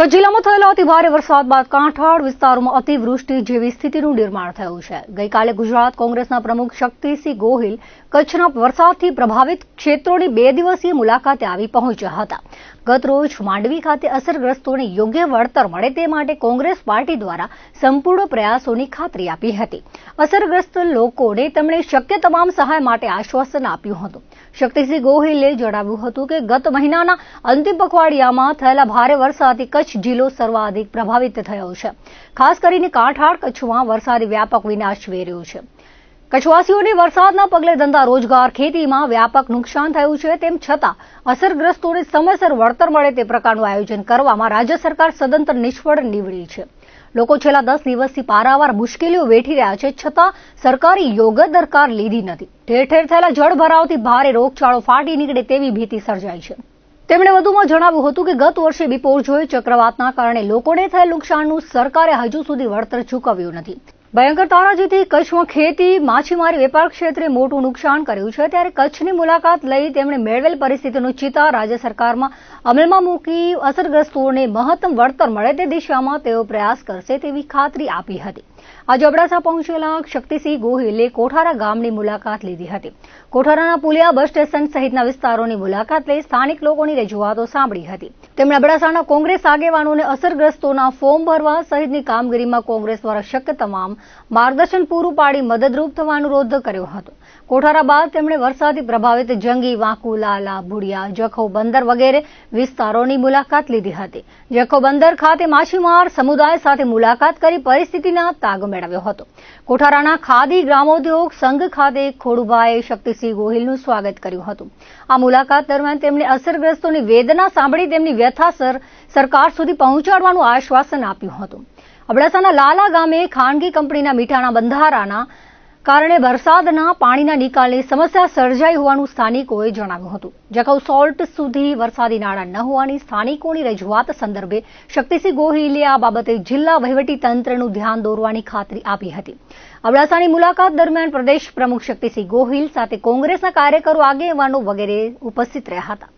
કચ્છ જિલ્લામાં થયેલા અતિ ભારે વરસાદ બાદ કાંઠાળ વિસ્તારોમાં અતિવૃષ્ટિ જેવી સ્થિતિનું નિર્માણ થયું છે. ગઈકાલે ગુજરાત કોંગ્રેસના પ્રમુખ શક્તિસિંહ ગોહિલ કચ્છના વરસાદથી પ્રભાવિત ક્ષેત્રોની બે દિવસીય મુલાકાતે આવી પહોંચ્યા હતા. ગતરોજ માંડવી ખાતે અસરગ્રસ્તોને યોગ્ય વળતર મળે તે માટે કોંગ્રેસ પાર્ટી દ્વારા સંપૂર્ણ પ્રયાસોની ખાતરી આપી હતી. અસરગ્રસ્ત લોકોને તેમણે શક્ય તમામ સહાય માટે આશ્વાસન આપ્યું હતું. શક્તિસિંહ ગોહિલે જણાવ્યું હતું કે ગત મહિનાના અંતિમ પખવાડિયામાં થયેલા ભારે વરસાદથી કચ્છ જિલ્લો સર્વાધિક પ્રભાવિત થયો છે. ખાસ કરીને કાંઠાળ કચ્છમાં વરસાદી વ્યાપક વિનાશ વેર્યો છે. કચ્છવાસીઓને વરસાદના પગલે ધંધા રોજગાર, ખેતીમાં વ્યાપક નુકસાન થયું છે, તેમ છતાં અસરગ્રસ્તોને સમયસર વળતર મળે તે પ્રકારનું આયોજન કરવામાં રાજ્ય સરકાર સદંતર નિષ્ફળ નીવડી છે. લોકો છેલ્લા દસ દિવસથી પારાવાર મુશ્કેલીઓ વેઠી રહ્યા છે, છતાં સરકારી યોગ્ય દરકાર લીધી નથી. ઠેર ઠેર થયેલા જળભરાવથી ભારે રોગચાળો ફાટી નીકળે તેવી ભીતિ સર્જાઈ છે. તેમણે વધુમાં જણાવ્યું હતું કે ગત વર્ષે બિપોરજોય ચક્રવાતના કારણે લોકોને થયેલ નુકસાનનું સરકારે હજુ સુધી વળતર ચૂકવ્યું નથી. ભયંકર તારાજીથી કચ્છમાં ખેતી, માછીમારી, વેપાર ક્ષેત્રે મોટું નુકસાન કર્યું છે. ત્યારે કચ્છની મુલાકાત લઈ તેમણે મેળવેલ પરિસ્થિતિનો ચિતા રાજ્ય સરકારમાં અમલમાં મૂકી અસરગ્રસ્તોને મહત્તમ વળતર મળે તે દિશામાં તેઓ પ્રયાસ કરશે તેવી ખાતરી આપી હતી. આજે અબડાસા પહોંચેલા શક્તિસિંહ ગોહિલે કોઠારા ગામની મુલાકાત લીધી હતી. કોઠારાના પુલિયા બસ સ્ટેશન સહિતના વિસ્તારોની મુલાકાત લઈ સ્થાનિક લોકોની રજૂઆતો સાંભળી હતી. તેમણે અબડાસાના કોંગ્રેસ આગેવાનોને અસરગ્રસ્તોના ફોર્મ ભરવા સહિતની કામગીરીમાં કોંગ્રેસ દ્વારા શક્ય તમામ માર્ગદર્શન પૂરું પાડી મદદરૂપ થવા અનુરોધ કર્યો હતો. કોઠારા બાદ તેમણે વરસાદથી પ્રભાવિત જંગી, વાંકુ, લાલા, ભુડિયા, જખો બંદર વગેરે વિસ્તારોની મુલાકાત લીધી હતી. જખો બંદર ખાતે માછીમાર સમુદાય સાથે મુલાકાત કરી પરિસ્થિતિના તાગ મેળવ્યો હતો. કોઠારાના ખાદી ગ્રામોદ્યોગ સંઘ ખાતે ખોડુભાઈ શક્તિસિંહ ગોહિલનું સ્વાગત કર્યું હતું. આ મુલાકાત દરમિયાન તેમણે અસરગ્રસ્તોની વેદના સાંભળી તેમની વ્યથાસર સરકાર સુધી પહોંચાડવાનું આશ્વાસન આપ્યું હતું. અબડાસાના લાલા ગામે ખાનગી કંપનીના મીઠાના બંધારાના કારણે વરસાદના પાણીના નિકાલની સમસ્યા સર્જાઈ હોવાનું સ્થાનિકોએ જણાવ્યું હતું. જખૌ સોલ્ટ સુધી વરસાદી નાળા ન હોવાની સ્થાનિકોની રજૂઆત સંદર્ભે શક્તિસિંહ ગોહિલે આ બાબતે જિલ્લા વહીવટી તંત્રનું ધ્યાન દોરવાની ખાતરી આપી હતી. અબડાસાની મુલાકાત દરમિયાન પ્રદેશ પ્રમુખ શક્તિસિંહ ગોહિલ સાથે કોંગ્રેસના કાર્યકરો આગેવાનો વગેરે ઉપસ્થિત રહ્યા હતા.